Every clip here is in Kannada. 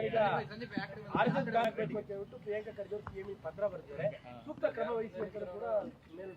ಸರ್ ಈಗ ಆರ್ಎಸ್ಎಸ್ ಬೇಕು ಅಂತ ಹೇಳ್ಬಿಟ್ಟು ಪ್ರಿಯಾಂಕಾ ಖರ್ಗೆ ಅವರು ಸಿಎಂ ಪತ್ರ ಬರ್ತಾರೆ. ಸೂಕ್ತ ಕ್ರಮ ವಹಿಸಿ ಅಂತ ಕೂಡ ಮೇಲೆ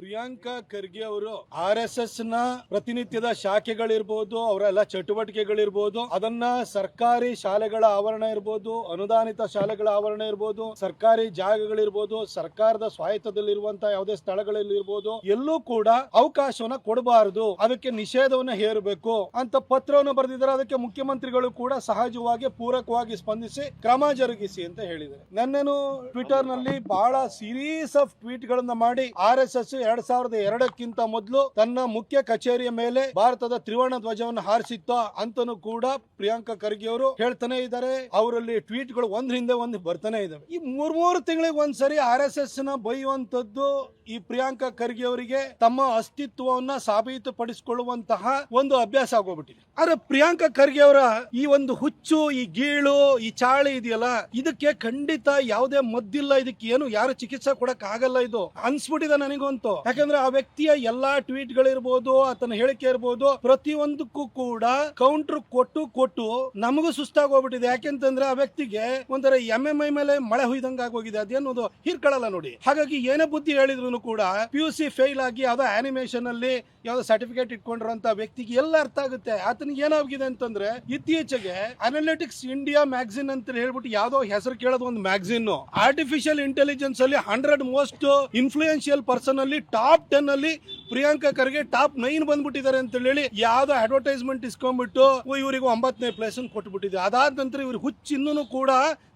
ಪ್ರಿಯಾಂಕಾ ಖರ್ಗೆ ಅವರು ಆರ್ ಎಸ್ ಎಸ್ನ ಪ್ರತಿನಿತ್ಯದ ಶಾಖೆಗಳಿರ್ಬೋದು, ಅವರೆಲ್ಲ ಚಟುವಟಿಕೆಗಳಿರ್ಬೋದು, ಅದನ್ನ ಸರ್ಕಾರಿ ಶಾಲೆಗಳ ಆವರಣ ಇರ್ಬೋದು, ಅನುದಾನಿತ ಶಾಲೆಗಳ ಆವರಣ ಇರ್ಬೋದು, ಸರ್ಕಾರಿ ಜಾಗಗಳಿರ್ಬೋದು, ಸರ್ಕಾರದ ಸ್ವಾಯತ್ತದಲ್ಲಿರುವಂತಹ ಯಾವುದೇ ಸ್ಥಳಗಳಲ್ಲಿ ಇರ್ಬೋದು ಎಲ್ಲೂ ಕೂಡ ಅವಕಾಶವನ್ನ ಕೊಡಬಾರದು, ಅದಕ್ಕೆ ನಿಷೇಧವನ್ನ ಹೇರಬೇಕು ಅಂತ ಪತ್ರವನ್ನು ಬರೆದಿದ್ದಾರೆ. ಅದಕ್ಕೆ ಮುಖ್ಯಮಂತ್ರಿಗಳು ಕೂಡ ಸಹಜವಾಗಿ, ಪೂರಕವಾಗಿ ಸ್ಪಂದಿಸಿ ಕ್ರಮ ಜರುಗಿಸಿ ಅಂತ ಹೇಳಿದ್ದಾರೆ. ನನ್ನೇನು ಟ್ವಿಟರ್ನಲ್ಲಿ ಬಹಳ ಸೀರೀಸ್ ಆಫ್ ಟ್ವೀಟ್ ಗಳನ್ನ ಮಾಡಿ ಆರ್ ಎಸ್ ಎಸ್ ಎರಡ್ ಸಾವಿರದ ಎರಡಕ್ಕಿಂತ ಮೊದಲು ತನ್ನ ಮುಖ್ಯ ಕಚೇರಿಯ ಮೇಲೆ ಭಾರತದ ತ್ರಿವರ್ಣ ಧ್ವಜವನ್ನು ಹಾರಿಸಿತ್ತ. ಅಂತನು ಕೂಡ ಪ್ರಿಯಾಂಕಾ ಖರ್ಗೆ ಅವರು ಹೇಳ್ತಾನೆ ಇದ್ದಾರೆ. ಅವರಲ್ಲಿ ಟ್ವೀಟ್ಗಳು ಒಂದ್ ಹಿಂದೆ ಒಂದ್ ಬರ್ತಾನೆ ಇದಾವೆ ಈ ಮೂರ್ ಮೂರು ತಿಂಗಳಿಗೆ ಒಂದ್ಸರಿ ಆರ್ ಎಸ್ ಎಸ್ನ ಬೈಯುವಂತದ್ದು ಈ ಪ್ರಿಯಾಂಕಾ ಖರ್ಗೆ ಅವರಿಗೆ ತಮ್ಮ ಅಸ್ತಿತ್ವವನ್ನ ಸಾಬೀತುಪಡಿಸಿಕೊಳ್ಳುವಂತಹ ಒಂದು ಅಭ್ಯಾಸ ಆಗೋಗ್ಬಿಟ್ಟಿದೆ. ಆದ್ರೆ ಪ್ರಿಯಾಂಕಾ ಖರ್ಗೆ ಅವರ ಈ ಒಂದು ಹುಚ್ಚು, ಈ ಗೀಳು, ಈ ಚಾಳಿ ಇದೆಯಲ್ಲ, ಇದಕ್ಕೆ ಖಂಡಿತ ಯಾವುದೇ ಮದ್ದಿಲ್ಲ. ಇದಕ್ಕೆ ಏನು ಯಾರು ಚಿಕಿತ್ಸೆ ಕೊಡಕ್ ಆಗಲ್ಲ ಇದು. ಅನ್ಸ್ಬಿಟ್ಟಿದೆ ನನಗಂತೂ. ಯಾಕಂದ್ರೆ ಆ ವ್ಯಕ್ತಿಯ ಎಲ್ಲಾ ಟ್ವೀಟ್ ಗಳಿರ್ಬೋದು ಆತನ ಹೇಳಿಕೆ ಇರ್ಬೋದು, ಪ್ರತಿಯೊಂದಕ್ಕೂ ಕೂಡ ಕೌಂಟರ್ ಕೊಟ್ಟು ಕೊಟ್ಟು ನಮಗೂ ಸುಸ್ತಾಗಿ ಹೋಗ್ಬಿಟ್ಟಿದೆ. ಯಾಕೆಂತಂದ್ರೆ ಆ ವ್ಯಕ್ತಿಗೆ ಒಂಥರ ಎಂ ಐ ಮೇಲೆ ಮಳೆ ಹುಯ್ದಂಗ ಆಗೋಗಿದೆ. ಅದೇನೋದು ಹೀರ್ಕೊಳ್ಳಲ್ಲ ನೋಡಿ. ಹಾಗಾಗಿ ಏನೇ ಬುದ್ಧಿ ಹೇಳಿದ್ರು ಕೂಡ ಪಿ ಯು ಸಿ ಫೇಲ್ ಆಗಿ ಯಾವ್ದೋ ಆನಿಮೇಷನ್ ಅಲ್ಲಿ ಯಾವ್ದೋ ಸರ್ಟಿಫಿಕೇಟ್ ಇಟ್ಕೊಂಡಿರೋಂತ ವ್ಯಕ್ತಿಗೆ ಎಲ್ಲ ಅರ್ಥ ಆಗುತ್ತೆ. ಆತನಿಗೆ ಏನಾಗಿದೆ ಅಂತಂದ್ರೆ ಇತ್ತೀಚೆಗೆ ಅನಾಲಿಟಿಕ್ಸ್ ಇಂಡಿಯಾ ಮ್ಯಾಗ್ಝಿನ್ ಅಂತ ಹೇಳ್ಬಿಟ್ಟು ಯಾವ್ದೋ ಹೆಸರು ಕೇಳೋದು ಒಂದು ಮ್ಯಾಗ್ಝಿನ್ ಆರ್ಟಿಫಿಷಿಯಲ್ ಇಂಟೆಲಿಜೆನ್ಸ್ ಅಲ್ಲಿ ಹಂಡ್ರೆಡ್ ಮೋಸ್ಟ್ ಇನ್ಫ್ಲೂಯೆನ್ಶಿಯಲ್ ಪರ್ಸನ್ ಅಲ್ಲಿ ಟಾಪ್ ಟೆನ್ ಅಲ್ಲಿ ಪ್ರಿಯಾಂಕಾ ಖರ್ಗೆ ಟಾಪ್ ನೈನ್ ಬಂದ್ಬಿಟ್ಟಿದ್ದಾರೆ ಅಂತ ಹೇಳಿ ಯಾವ್ದೋ ಅಡ್ವರ್ಟೈಸ್ಮೆಂಟ್ ಇಸ್ಕೊಂಡ್ಬಿಟ್ಟು ಇವರಿಗೆ ಒಂಬತ್ತನೇ ಪ್ಲೇಸ್ ಕೊಟ್ಬಿಟ್ಟಿದೆ. ಅದಾದ ನಂತರ ಇವ್ರಿಗೆ ಹುಚ್ಚು ಇನ್ನೂ ಕೂಡ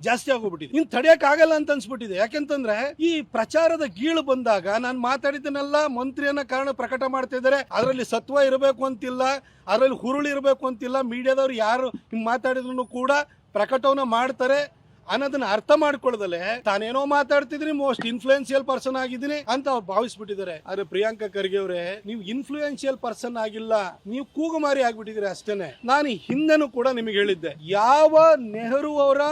ಜಾಸ್ತಿ ಆಗೋಗ್ಬಿಟ್ಟಿದೆ. ಇನ್ ತಡೆಯಕ್ ಆಗಲ್ಲ ಅಂತ ಅನ್ಸ್ಬಿಟ್ಟಿದೆ. ಯಾಕೆಂತಂದ್ರೆ ಈ ಪ್ರಚಾರದ ಗೀಳು ಬಂದಾಗ ನಾನು ಮಾತಾಡಿದ್ದನ್ನೆಲ್ಲ ಮಂತ್ರಿಯನ್ನ ಕಾರಣ ಪ್ರಕಟ ಮಾಡ್ತಾ ಇದ್ದಾರೆ. ಅದರಲ್ಲಿ ಸತ್ವ ಇರಬೇಕು ಅಂತಿಲ್ಲ, ಅದರಲ್ಲಿ ಹುರುಳು ಇರಬೇಕು ಅಂತಿಲ್ಲ ಮೀಡಿಯಾದವ್ರು ಯಾರು ಹಿಂಗೆ ಮಾತಾಡಿದ್ರು ಕೂಡ ಪ್ರಕಟವನ್ನ ಮಾಡ್ತಾರೆ. ಅನ್ನೋದನ್ನ ಅರ್ಥ ಮಾಡ್ಕೊಳ್ಳದಲೆ ತಾನೇನೋ ಮಾತಾಡ್ತಿದ್ರಿ ಮೋಸ್ಟ್ ಇನ್ಫ್ಲೂಯೆನ್ಸಿಯಲ್ ಪರ್ಸನ್ ಆಗಿದ್ದೀನಿ ಅಂತ ಅವ್ರು ಭಾವಿಸ್ಬಿಟ್ಟಿದ್ದಾರೆ. ಆದ್ರೆ ಪ್ರಿಯಾಂಕಾ ಖರ್ಗೆ ಅವರೇ, ನೀವು ಇನ್ಫ್ಲೂಯೆನ್ಸಿಯಲ್ ಪರ್ಸನ್ ಆಗಿಲ್ಲ, ನೀವು ಕೂಗುಮಾರಿ ಆಗ್ಬಿಟ್ಟಿದ್ರಿ ಅಷ್ಟೇನೆ. ನಾನು ಹಿಂದೆನೂ ಕೂಡ ನಿಮಗೆ ಹೇಳಿದ್ದೆ, ಯಾವ ನೆಹರು ಅವರ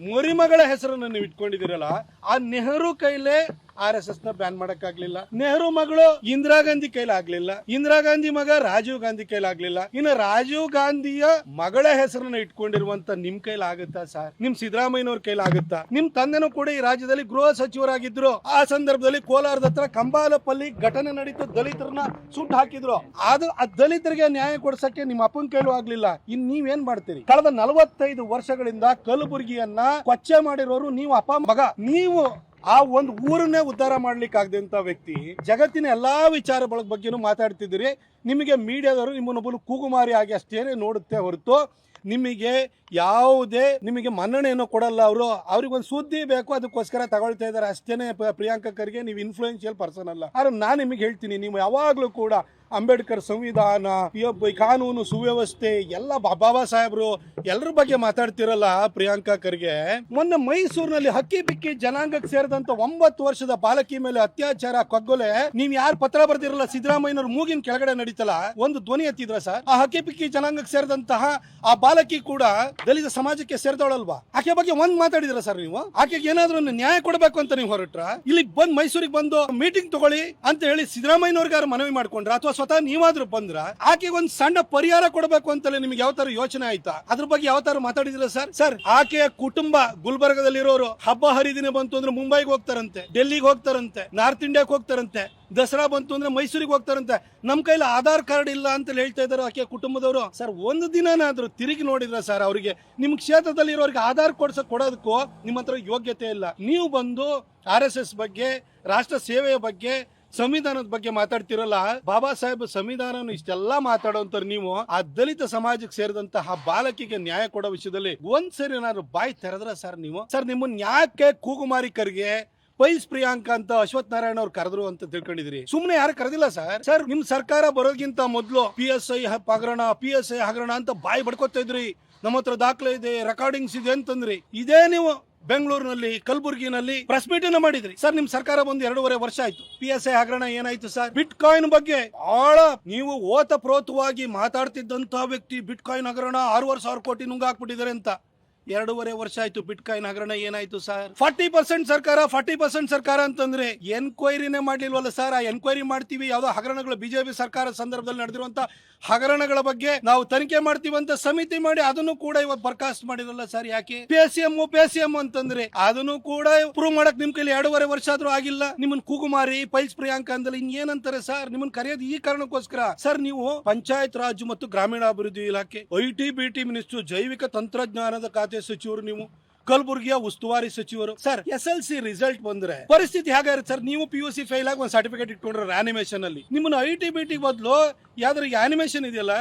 ಮರಿಮಗಳ ಹೆಸರನ್ನು ನೀವು ಇಟ್ಕೊಂಡಿದ್ದೀರಲ್ಲ, ಆ ನೆಹರು ಕೈಲೇ ಆರ್ ಎಸ್ ಎಸ್ನ ಬ್ಯಾನ್ ಮಾಡಕ್ಕಾಗ್ಲಿಲ್ಲ. ನೆಹರು ಮಗಳು ಇಂದಿರಾ ಗಾಂಧಿ ಕೈಲಿ ಆಗ್ಲಿಲ್ಲ ಇಂದಿರಾ ಗಾಂಧಿ ಮಗ ರಾಜೀವ್ ಗಾಂಧಿ ಕೈಲಿ ಆಗ್ಲಿಲ್ಲ ಇನ್ನು ರಾಜೀವ್ ಗಾಂಧಿಯ ಮಗಳ ಹೆಸರನ್ನ ಇಟ್ಕೊಂಡಿರುವಂತ ನಿಮ್ ಕೈಲಿ ಆಗುತ್ತಾ ಸರ್ ನಿಮ್ ಸಿದ್ದರಾಮಯ್ಯನವ್ರ ಕೈಲಿ ಆಗುತ್ತಾ ನಿಮ್ ತಂದೆನೂ ಕೂಡ ಈ ರಾಜ್ಯದಲ್ಲಿ ಗೃಹ ಸಚಿವರಾಗಿದ್ರು. ಆ ಸಂದರ್ಭದಲ್ಲಿ ಕೋಲಾರದ ಹತ್ರ ಕಂಬಾಲಪಲ್ಲಿ ಘಟನೆ ನಡೀತು. ದಲಿತರನ್ನ ಸುಟ್ ಹಾಕಿದ್ರು. ಅದು ಆ ದಲಿತರಿಗೆ ನ್ಯಾಯ ಕೊಡ್ಸಕ್ಕೆ ನಿಮ್ಮ ಅಪ್ಪನ ಕೈಲೂ ಆಗ್ಲಿಲ್ಲ. ಇನ್ ನೀವೇನ್ ಮಾಡ್ತೀರಿ? ಕಳೆದ ನಲವತ್ತೈದು ವರ್ಷಗಳಿಂದ ಕಲಬುರಗಿಯನ್ನ ಕೊಚ್ಚೆ ಮಾಡಿರೋರು ನೀವು ಅಪ್ಪ ಮಗ. ನೀವು ಆ ಒಂದು ಊರನ್ನೇ ಉದ್ಧಾರ ಮಾಡ್ಲಿಕ್ಕೆ ಆಗದಂತ ವ್ಯಕ್ತಿ ಜಗತ್ತಿನ ಎಲ್ಲಾ ವಿಚಾರ ಬಗ್ಗೆನೂ ಮಾತಾಡ್ತಿದ್ದೀರಿ. ನಿಮಗೆ ಮೀಡಿಯಾದವರು ನಿಮ್ಮನ್ನೊಬ್ಬರು ಕೂಗುಮಾರಿ ಆಗಿ ಅಷ್ಟೇನೆ ನೋಡುತ್ತೆ ಹೊರತು ನಿಮಗೆ ಯಾವುದೇ ನಿಮಗೆ ಮನ್ನಣೆಯನ್ನು ಕೊಡಲ್ಲ ಅವರು. ಅವ್ರಿಗೊಂದು ಸುದ್ದಿ ಬೇಕು, ಅದಕ್ಕೋಸ್ಕರ ತಗೊಳ್ತಾ ಇದ್ದಾರೆ. ಅಷ್ಟೇನೆ ಪ್ರಿಯಾಂಕ ಪ್ರಿಯಾಂಕಾ ಖರ್ಗೆ ನೀವು ಇನ್ಫ್ಲೂಯೆನ್ಷಿಯಲ್ ಪರ್ಸನ್ ಅಲ್ಲ. ಆದ್ರೆ ನಾನು ನಿಮಗೆ ಹೇಳ್ತೀನಿ, ನೀವು ಯಾವಾಗಲೂ ಕೂಡ ಅಂಬೇಡ್ಕರ್ ಸಂವಿಧಾನ ಕಾನೂನು ಸುವ್ಯವಸ್ಥೆ, ಎಲ್ಲ ಬಾಬಾ ಸಾಹೇಬ್ರು ಎಲ್ಲರ ಬಗ್ಗೆ ಮಾತಾಡ್ತಿರಲ್ಲ ಪ್ರಿಯಾಂಕಾ ಖರ್ಗೆ. ಮೊನ್ನೆ ಮೈಸೂರಿನಲ್ಲಿ ಹಕ್ಕಿ ಬಿಕ್ಕಿ ಜನಾಂಗಕ್ಕೆ ಸೇರಿದಂತ ಒಂಬತ್ತು ವರ್ಷದ ಬಾಲಕಿ ಮೇಲೆ ಅತ್ಯಾಚಾರ, ಕಗ್ಗೊಲೆ. ನೀವ್ ಯಾರು ಪತ್ರ ಬರ್ದಿರಲ್ಲ? ಸಿದ್ದರಾಮಯ್ಯನವ್ರ ಮೂಗಿನ ಕೆಳಗಡೆ ನಡೀತಲ್ಲ. ಒಂದು ಧ್ವನಿ ಎತ್ತಿದ್ರ ಸರ್? ಆ ಹಕ್ಕಿ ಬಿಕ್ಕಿ ಜನಾಂಗಕ್ಕೆ ಸೇರಿದಂತಹ ಆ ಬಾಲಕಿ ಕೂಡ ದಲಿತ ಸಮಾಜಕ್ಕೆ ಸೇರಿದವಳಲ್ವಾ? ಆಕೆ ಬಗ್ಗೆ ಒಂದ್ ಮಾತಾಡಿದ್ರ ಸರ್ ನೀವು? ಆಕೆಗೆ ಏನಾದ್ರೂ ನ್ಯಾಯ ಕೊಡಬೇಕು ಅಂತ ನೀವು ಹೊರಟ್ರ? ಇಲ್ಲಿ ಬಂದ್ ಮೈಸೂರಿಗೆ ಬಂದು ಮೀಟಿಂಗ್ ತಗೊಳ್ಳಿ ಅಂತ ಹೇಳಿ ಸಿದ್ದರಾಮಯ್ಯನವ್ರಿಗಾರು ಮನವಿ ಮಾಡ್ಕೊಂಡ್ರ? ಅಥವಾ ಸ್ವತಃ ನೀವಾದ್ರೂ ಬಂದ್ರ ಆಕೆಗೆ ಒಂದ್ ಸಣ್ಣ ಪರಿಹಾರ ಕೊಡಬೇಕು ಅಂತಲೇ ನಿಮ್ಗೆ ಯಾವ ತರ ಯೋಚನೆ ಆಯ್ತಾ? ಅದ್ರ ಬಗ್ಗೆ ಯಾವ ತರ ಮಾತಾಡಿದ್ರ ಸರ್? ಸರ್, ಆಕೆಯ ಕುಟುಂಬ ಗುಲ್ಬರ್ಗದಲ್ಲಿರೋರು ಹಬ್ಬ ಹರಿದಿನ ಬಂತು ಅಂದ್ರೆ ಮುಂಬೈಗೆ ಹೋಗ್ತಾರಂತೆ, ಡೆಲ್ಲಿಗೆ ಹೋಗ್ತಾರಂತೆ, ನಾರ್ತ್ ಇಂಡಿಯಾಕ್ ಹೋಗ್ತಾರಂತೆ, ದಸರಾ ಬಂತು ಅಂದ್ರೆ ಮೈಸೂರಿಗೆ ಹೋಗ್ತಾರಂತೆ. ನಮ್ ಕೈಲಿ ಆಧಾರ್ ಕಾರ್ಡ್ ಇಲ್ಲ ಅಂತ ಹೇಳ್ತಾ ಇದಾರೆ ಆಕೆ ಕುಟುಂಬದವರು. ಸರ್, ಒಂದು ದಿನನಾದ್ರೂ ತಿರುಗಿ ನೋಡಿದ್ರ ಸರ್ ಅವರಿಗೆ? ನಿಮ್ ಕ್ಷೇತ್ರದಲ್ಲಿ ಇರೋರಿಗೆ ಆಧಾರ್ ಕೊಡ್ಸ ಕೊಡೋದಕ್ಕೂ ನಿಮ್ಮ ಹತ್ರ ಯೋಗ್ಯತೆ ಇಲ್ಲ. ನೀವು ಬಂದು ಆರ್ ಎಸ್ ಎಸ್ ಬಗ್ಗೆ, ರಾಷ್ಟ್ರ ಸೇವೆಯ ಬಗ್ಗೆ ಸಂವಿಧಾನದ ಬಗ್ಗೆ ಮಾತಾಡ್ತಿರಲ್ಲ, ಬಾಬಾ ಸಾಹೇಬ್ ಸಂವಿಧಾನ ಇಷ್ಟೆಲ್ಲ ಮಾತಾಡೋಂತರ್ ನೀವು, ಆ ದಲಿತ ಸಮಾಜಕ್ಕೆ ಸೇರಿದಂತಹ ಬಾಲಕಿಗೆ ನ್ಯಾಯ ಕೊಡೋ ವಿಷಯದಲ್ಲಿ ಒಂದ್ಸರಿ ನಾನು ಬಾಯಿ ತೆರೆದ್ರ ಸರ್ ನೀವು? ಸರ್ ನಿಮ್ಮನ್ನ ಯಾಕೆ ಕೂಗುಮಾರಿಕರಿಗೆ ಪೈಸ್ ಪ್ರಿಯಾಂಕಾ ಅಂತ ಅಶ್ವಥ್ ನಾರಾಯಣ ಅವ್ರು ಕರೆದ್ರು ಅಂತ ತಿಳ್ಕೊಂಡಿದ್ರಿ ಸುಮ್ನೆ ಯಾರು ಕರೆದಿಲ್ಲ ಸರ್? ಸರ್, ನಿಮ್ ಸರ್ಕಾರ ಬರೋದ್ಕಿಂತ ಮೊದಲು ಪಿ ಎಸ್ ಐ ಹಗರಣ ಪಿ ಎಸ್ ಐ ಹಗರಣ ಅಂತ ಬಾಯಿ ಬಡ್ಕೋತಾ ಇದ್ರಿ. ನಮ್ಮ ಹತ್ರ ದಾಖಲೆ ಇದೆ ರೆಕಾರ್ಡಿಂಗ್ಸ್ ಇದೆ ಅಂತಂದ್ರಿ. ಇದೇ ನೀವು ಬೆಂಗಳೂರಿನಲ್ಲಿ, ಕಲಬುರಗಿನಲ್ಲಿ ಪ್ರೆಸ್ ಮೀಟ್ ಮಾಡಿದ್ರಿ. ಸರ್, ನಿಮ್ ಸರ್ಕಾರ ಬಂದು ಎರಡೂವರೆ ವರ್ಷ ಆಯ್ತು. ಪಿ ಎಸ್ ಐ ಹಗರಣ ಏನಾಯ್ತು ಸರ್? ಬಿಟ್ ಕಾಯಿನ್ ಬಗ್ಗೆ ಬಹಳ ನೀವು ಓತ ಪ್ರೋತವಾಗಿ ಮಾತಾಡ್ತಿದ್ದಂತಹ ವ್ಯಕ್ತಿ ಬಿಟ್ ಕಾಯಿನ್ ಹಗರಣ ಆರೂವರೆ ಸಾವಿರ ಕೋಟಿ ನುಂಗಾಕ್ಬಿಟ್ಟಿದ್ದಾರೆ ಅಂತ. ಎರಡೂವರೆ ವರ್ಷ ಆಯ್ತು ಬಿಟ್ಕಾಯಿನ್ ಹಗರಣ ಏನಾಯ್ತು ಸರ್? ಫಾರ್ಟಿ ಪರ್ಸೆಂಟ್ ಸರ್ಕಾರ, ಫಾರ್ಟಿ ಪರ್ಸೆಂಟ್ ಸರ್ಕಾರ ಅಂತಂದ್ರೆ ಎನ್ಕ್ವೈರಿನೇ ಮಾಡ್ಲಿಲ್ವಲ್ಲ ಸರ್? ಆ ಎನ್ಕ್ವೈರಿ ಮಾಡ್ತೀವಿ, ಯಾವ್ದೋ ಹಗರಣಗಳು ಬಿಜೆಪಿ ಸರ್ಕಾರ ಸಂದರ್ಭದಲ್ಲಿ ನಡೆದಿರುವಂತ ಹಗರಣಗಳ ಬಗ್ಗೆ ನಾವು ತನಿಖೆ ಮಾಡ್ತೀವಿ ಅಂತ ಸಮಿತಿ ಮಾಡಿ ಅದನ್ನು ಕೂಡ ಇವತ್ತು ಬರ್ಕಾಸ್ಟ್ ಮಾಡಿರಲ್ಲ ಸರ್ ಯಾಕೆ? P S M P S M ಅಂತಂದ್ರೆ ಅದನ್ನು ಕೂಡ ಪ್ರೂವ್ ಮಾಡಕ್ ನಿಮ್ ಕೈಲಿ ಎರಡೂವರೆ ವರ್ಷ ಆದ್ರೂ ಆಗಿಲ್ಲ. ನಿಮ್ಮನ್ ಕುಗುಮಾರಿ ಪೈಲ್ಸ್ ಪ್ರಿಯಾಂಕ ಅಂದ್ರೆ ಏನಂತಾರೆ ಸರ್? ನಿಮ್ಮನ್ ಕರೆಯೋದು ಈ ಕಾರಣಕ್ಕೋಸ್ಕರ. ಸರ್, ನೀವು ಪಂಚಾಯತ್ ರಾಜ್ ಮತ್ತು ಗ್ರಾಮೀಣಾಭಿವೃದ್ಧಿ ಇಲಾಖೆ ಐಟಿ ಬಿಟಿ ಮಿನಿಸ್ಟರ್ ಜೈವಿಕ ತಂತ್ರಜ್ಞಾನದ ಖಾತೆ ಸಚಿವರು ನೀವು? ಕಲಬುರಗಿಯ ಉಸ್ತುವಾರಿ ಸಚಿವರು. Sir S L C result ಬಂದ್ರೆ ಪರಿಸ್ಥಿತಿ ಹೇಗಾಗುತ್ತೆ ಸರ್? ನೀವು ಪಿ ಯು ಸಿ ಫೈಲ್ ಆಗಿ ಒಂದು ಸರ್ಟಿಫಿಕೇಟ್ ಇಟ್ಕೊಂಡ್ರೆ ಆನಿಮೇಷನ್ ಅಲ್ಲಿ. ನಿಮ್ಮನ್ನ ಐ ಟಿ ಬಿ ಟಿ ಬದಲು ಯಾವ್ದ್ರ ಆನಿಮೇಷನ್ ಇದೆಯಲ್ಲ,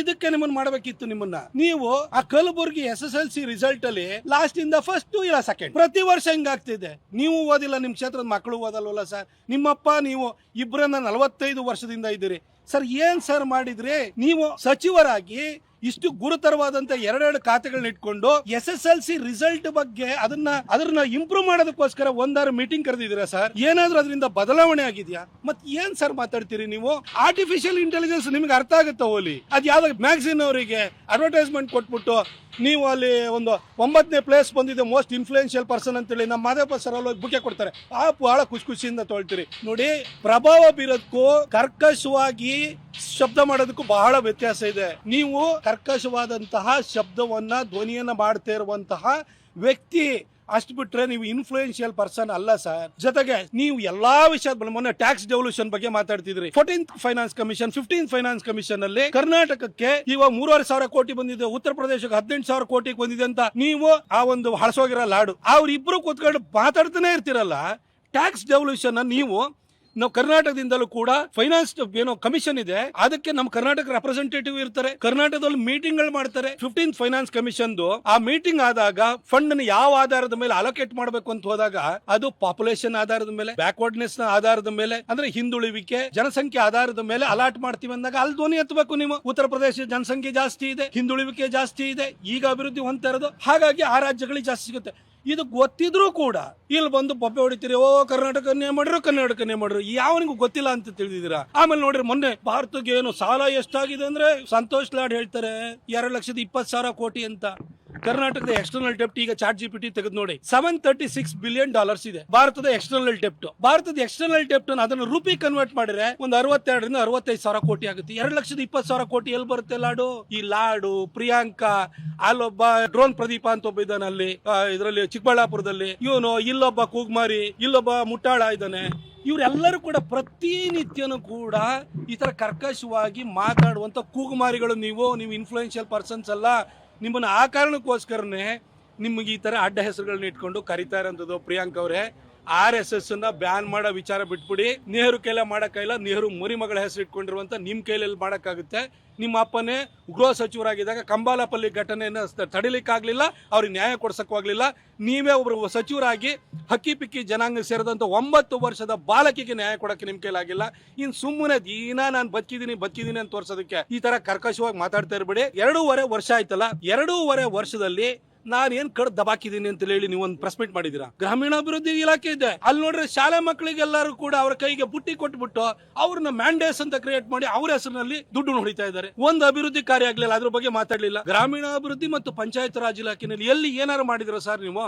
ಇದಕ್ಕೆ ನಿಮ್ಮನ್ನ ಮಾಡಬೇಕಿತ್ತು ನಿಮ್ಮನ್ನ. ನೀವು ಆ Kalaburagi S S L C result ಅಲ್ಲಿ ಲಾಸ್ಟ್ ಇಂದ ಫಸ್ಟ್ ಇಲ್ಲ ಸೆಕೆಂಡ್ ಪ್ರತಿ ವರ್ಷ ಹಿಂಗಾಗ್ತಿದೆ ನೀವು ಓದಿಲ್ಲ, ನಿಮ್ ಕ್ಷೇತ್ರದ ಮಕ್ಕಳು ಓದಲ್ವಲ್ಲ ಸರ್? ನಿಮ್ಮಪ್ಪ, ನೀವು ಇಬ್ಬರನ್ನ ನಲವತ್ತೈದು ವರ್ಷದಿಂದ ಇದ್ದೀರಿ. ಸರ್, ಏನ್ ಸರ್ ಮಾಡಿದ್ರಿ? ನೀವು ಸಚಿವರಾಗಿ ಇಷ್ಟು ಗುರುತರವಾದಂತ ಎರಡೆರಡು ಖಾತೆಗಳನ್ನ ಇಟ್ಕೊಂಡು S S L C result ಬಗ್ಗೆ ಅದನ್ನ ಅದನ್ನ ಇಂಪ್ರೂವ್ ಮಾಡೋದಕ್ಕೋಸ್ಕರ ಒಂದಾರು ಮೀಟಿಂಗ್ ಕರೆದಿದ್ದೀರಾ ಸರ್ ಏನಾದ್ರೂ ಅದರಿಂದ ಬದಲಾವಣೆ ಆಗಿದೆಯಾ? ಮತ್ ಏನ್ ಸರ್ ಮಾತಾಡ್ತೀರಿ ನೀವು? ಆರ್ಟಿಫಿಷಿಯಲ್ ಇಂಟೆಲಿಜೆನ್ಸ್ ನಿಮ್ಗೆ ಅರ್ಥ ಆಗುತ್ತಾ ಓಲಿ ಅದ್ ಯಾವ್ದು ಮ್ಯಾಗ್ಝಿನ್ ಅವರಿಗೆ ಅಡ್ವರ್ಟೈಸ್ಮೆಂಟ್ ಕೊಟ್ಬಿಟ್ಟು ನೀವು ಅಲ್ಲಿ ಒಂದು ಒಂಬತ್ತನೇ ಪ್ಲೇಸ್ ಬಂದಿದೆ ಮೋಸ್ಟ್ ಇನ್ಫ್ಲೂಯೆನ್ಷಿಯಲ್ ಪರ್ಸನ್ ಅಂತೇಳಿ ನಮ್ಮ ಮಾದೇಪ ಸರ್ ಅಲ್ಲಿ ಬುಕ್ಕೆ ಕೊಡ್ತಾರೆ. ಆ ಬಹಳ ಖುಷಿ ಖುಷಿಯಿಂದ ತೊಳ್ತೀರಿ. ನೋಡಿ, ಪ್ರಭಾವ ಬೀರೋದಕ್ಕೂ ಕರ್ಕಶವಾಗಿ ಶಬ್ದ ಮಾಡೋದಕ್ಕೂ ಬಹಳ ವ್ಯತ್ಯಾಸ ಇದೆ. ನೀವು ಕರ್ಕಶವಾದಂತಹ ಶಬ್ದವನ್ನ ಧ್ವನಿಯನ್ನು ಮಾಡ್ತಾ ಇರುವಂತಹ ವ್ಯಕ್ತಿ ಅಷ್ಟು ಬಿಟ್ರೆ ನೀವು ಇನ್ಫ್ಲೂಯೆನ್ಷಿಯಲ್ ಪರ್ಸನ್ ಅಲ್ಲ ಸರ್. ಜೊತೆಗೆ ನೀವು ಎಲ್ಲಾ ವಿಷಯದ ಮೊನ್ನೆ ಟ್ಯಾಕ್ಸ್ ಡೆವಲ್ಯೂಷನ್ ಬಗ್ಗೆ ಮಾತಾಡ್ತಿದ್ರಿ. Fourteen finance commission fifteen finance commission ಅಲ್ಲಿ ಕರ್ನಾಟಕಕ್ಕೆ ಇವಾಗ ಮೂರುವರೆ ಸಾವಿರ ಕೋಟಿ ಬಂದಿದೆ, ಉತ್ತರ ಪ್ರದೇಶಕ್ಕೆ ಹದಿನೆಂಟು ಸಾವಿರ ಕೋಟಿ ಬಂದಿದೆ ಅಂತ ನೀವು ಆ ಒಂದು ಹಳಸೋಗಿರೋ ಲಾಡು. ಅವ್ರಿಬ್ರು ಕೂತ್ಕೊಂಡು ಮಾತಾಡ್ತಾನೆ ಇರ್ತಿರಲ್ಲ. ಟ್ಯಾಕ್ಸ್ ಡೆವಲ್ಯೂಷನ್ ನೀವು ನಾವು ಕರ್ನಾಟಕದಿಂದಲೂ ಕೂಡ ಫೈನಾನ್ಸ್ ಏನೋ ಕಮಿಷನ್ ಇದೆ. ಅದಕ್ಕೆ ನಮ್ಮ ಕರ್ನಾಟಕ ರೆಪ್ರೆಸೆಂಟೇಟಿವ್ ಇರ್ತಾರೆ. ಕರ್ನಾಟಕದಲ್ಲಿ ಮೀಟಿಂಗ್ಗಳು ಮಾಡ್ತಾರೆ. ಫಿಫ್ಟೀನ್ ಫೈನಾನ್ಸ್ ಕಮಿಷನ್ ಆ ಮೀಟಿಂಗ್ ಆದಾಗ ಫಂಡ್ ಯಾವ ಆಧಾರದ ಮೇಲೆ ಅಲೋಕೇಟ್ ಮಾಡಬೇಕು ಅಂತ ಹೋದಾಗ ಅದು ಪಾಪ್ಯುಲೇಷನ್ ಆಧಾರದ ಮೇಲೆ ಬ್ಯಾಕ್ವರ್ಡ್ನೆಸ್ನ ಆಧಾರದ ಮೇಲೆ, ಅಂದ್ರೆ ಹಿಂದುಳಿವಿಕೆ, ಜನಸಂಖ್ಯೆ ಆಧಾರದ ಮೇಲೆ ಅಲಾಟ್ ಮಾಡ್ತೀವಿ ಅಂದಾಗ ಅಲ್ಲಿ ಧ್ವನಿ ಎತ್ತಬೇಕು ನೀವು. ಉತ್ತರ ಪ್ರದೇಶ ಜನಸಂಖ್ಯೆ ಜಾಸ್ತಿ ಇದೆ, ಹಿಂದುಳಿವಿಕೆ ಜಾಸ್ತಿ ಇದೆ, ಈಗ ಅಭಿವೃದ್ಧಿ ಹೊಂದ್ತಾ ಹಾಗಾಗಿ ಆ ರಾಜ್ಯಗಳಿಗೆ ಜಾಸ್ತಿ ಸಿಗುತ್ತೆ. ಇದು ಗೊತ್ತಿದ್ರೂ ಕೂಡ, ಇಲ್ಲಿ ಬಂದು ಪಪ್ಪೆ ಹೊಡಿತೀರಿ, ಓ, ಕರ್ನಾಟಕನ್ನೇ ಮಾಡ್ರು ಕರ್ನಾಟಕನ್ನೇ ಮಾಡ್ರು ಯಾವನಿಗೂ ಗೊತ್ತಿಲ್ಲ ಅಂತ ತಿಳಿದಿದ್ದೀರಾ? ಆಮೇಲೆ ನೋಡ್ರಿ, ಮೊನ್ನೆ ಭಾರತಕ್ಕೆ ಏನು ಸಾಲ ಎಷ್ಟಾಗಿದೆ ಅಂದ್ರೆ ಸಂತೋಷ್ ಲಾಡ್ ಹೇಳ್ತಾರೆ, ಎರಡು ಲಕ್ಷದ ಇಪ್ಪತ್ತು ಸಾವಿರ ಕೋಟಿ ಅಂತ. ಕರ್ನಾಟಕದ ಎಕ್ಸ್ಟರ್ನಲ್ ಡೆಪ್ಟ್ ಈಗ ಚಾರ್ಟ್ ಜಿ ಪಿ ಟಿ ತೆಗೆದು ನೋಡಿ. Seven thirty six billion dollars ಇದೆ. ಭಾರತದ ಎಕ್ಸ್ಟರ್ನಲ್ ಡೆಪ್ಟ್ ಭಾರತದ ಎಕ್ಸ್ಟರ್ನಲ್ ಡೆಪ್ಟ್ ಅದನ್ನು ರೂಪಿ ಕನ್ವರ್ಟ್ ಮಾಡಿದ್ರೆ ಒಂದು ಅರವತ್ತೆರಡರಿಂದ ಅರವತ್ತೈದು ಸಾವಿರ ಕೋಟಿ ಆಗುತ್ತೆ. ಎರಡು ಲಕ್ಷದ ಇಪ್ಪತ್ತು ಸಾವಿರ ಕೋಟಿ ಎಲ್ಲಿ ಬರುತ್ತೆ ಲಾಡು? ಈ ಲಾಡು, ಪ್ರಿಯಾಂಕಾ, ಅಲ್ಲೊಬ್ಬ ಡ್ರೋನ್ ಪ್ರದೀಪ ಅಂತ ಒಬ್ಬ ಇದ್ದಾನೆ ಅಲ್ಲಿ. ಇದರಲ್ಲಿ ಚಿಕ್ಕಬಳ್ಳಾಪುರದಲ್ಲಿ. ಇವನು ಇಲ್ಲೊಬ್ಬ ಕೂಗ್ಮಾರಿ, ಇಲ್ಲೊಬ್ಬ ಮುಟ್ಟಾಳ ಇದ್ದಾನೆ. ಇವರೆಲ್ಲರೂ ಕೂಡ ಪ್ರತಿನಿತ್ಯನೂ ಕೂಡ ಈ ತರ ಕರ್ಕಶವಾಗಿ ಮಾತಾಡುವಂತ ಕೂಗುಮಾರಿಗಳು ನೀವು ನೀವು ಇನ್ಫ್ಲೂಯೆನ್ಷಿಯಲ್ ಪರ್ಸನ್ಸ್ ಅಲ್ಲ. ನಿಮ್ಮನ್ನ ಆ ಕಾರಣಕ್ಕೋಸ್ಕರನೇ ನಿಮಗೆ ಈ ಥರ ಅಡ್ಡ ಹೆಸರುಗಳನ್ನ ಇಟ್ಕೊಂಡು ಕರಿತಾ ಇರೋಂಥದ್ದು ಪ್ರಿಯಾಂಕ್ ಅವರೇ. ಆರ್ ಎಸ್ ಎಸ್ ಅನ್ನ ಬ್ಯಾನ್ ಮಾಡೋ ವಿಚಾರ ಬಿಟ್ಬಿಡಿ. ನೆಹರು ಕೈಲ ಮಾಡೋಕ್ಕಾಗಿಲ್ಲ ನೆಹರು ಮರಿಮಗಳ ಹೆಸರು ಇಟ್ಕೊಂಡಿರುವಂತ ನಿಮ್ಮ ಕೈಲಲ್ಲಿ ಮಾಡೋಕ್ಕಾಗುತ್ತೆ. ನಿಮ್ಮ ಅಪ್ಪನೇ ಗೃಹ ಸಚಿವರಾಗಿದ್ದಾಗ ಕಂಬಾಲಪಲ್ಲಿ ಘಟನೆಯನ್ನ ತಡಿಲಿಕ್ಕಾಗಲಿಲ್ಲ, ಅವ್ರಿಗೆ ನ್ಯಾಯ ಕೊಡ್ಸೋಕ್ಕಾಗಲಿಲ್ಲ. ನೀವೇ ಒಬ್ರು ಸಚಿವರಾಗಿ ಹಕ್ಕಿ ಪಿಕ್ಕಿ ಜನಾಂಗ ಸೇರಿದಂತ ಒಂಬತ್ತು ವರ್ಷದ ಬಾಲಕಿಗೆ ನ್ಯಾಯ ಕೊಡಕ್ಕೆ ನಿಮ್ ಕೈಲಾಗಿಲ್ಲ ಇನ್ನು ಸುಮ್ಮನೆ ದಿನ ನಾನು ಬದುಕಿದ್ದೀನಿ ಬದುಕಿದ್ದೀನಿ ಅಂತ ತೋರ್ಸೋದಕ್ಕೆ ಈ ತರ ಕರ್ಕಶವಾಗಿ ಮಾತಾಡ್ತಾ ಇರಬೇಡಿ. ಎರಡೂವರೆ ವರ್ಷ ಆಯ್ತಲ್ಲ, ಎರಡೂವರೆ ವರ್ಷದಲ್ಲಿ ನಾನು ಏನ್ ಕಡ್ ದಬಾಕಿದ್ದೀನಿ ಅಂತ ಹೇಳಿ ನೀವು ಒಂದು ಪ್ರೆಸ್ ಮೀಟ್ ಮಾಡಿದೀರಾ? ಗ್ರಾಮೀಣಾಭಿವೃದ್ಧಿ ಇಲಾಖೆ ಇದೆ. ಅಲ್ಲಿ ನೋಡ್ರೆ ಶಾಲೆ ಮಕ್ಕಳಿಗೆಲ್ಲರೂ ಕೂಡ ಅವರ ಕೈಗೆ ಬುಟ್ಟಿ ಕೊಟ್ಬಿಟ್ಟು ಅವ್ರನ್ನ ಮ್ಯಾಂಡೇಸ್ ಅಂತ ಕ್ರಿಯೇಟ್ ಮಾಡಿ ಅವ್ರ ಹೆಸರಿನಲ್ಲಿ ದುಡ್ಡು ಹೊಡಿತಾ ಇದ್ದಾರೆ. ಒಂದು ಅಭಿವೃದ್ಧಿ ಕಾರ್ಯ ಆಗ್ಲಿಲ್ಲ, ಅದ್ರ ಬಗ್ಗೆ ಮಾತಾಡ್ಲಿಲ್ಲ. ಗ್ರಾಮೀಣಾಭಿವೃದ್ಧಿ ಮತ್ತು ಪಂಚಾಯತ್ ರಾಜ್ ಇಲಾಖೆನಲ್ಲಿ ಎಲ್ಲಿ ಏನಾರು ಮಾಡಿದ್ರ ಸರ್ ನೀವು?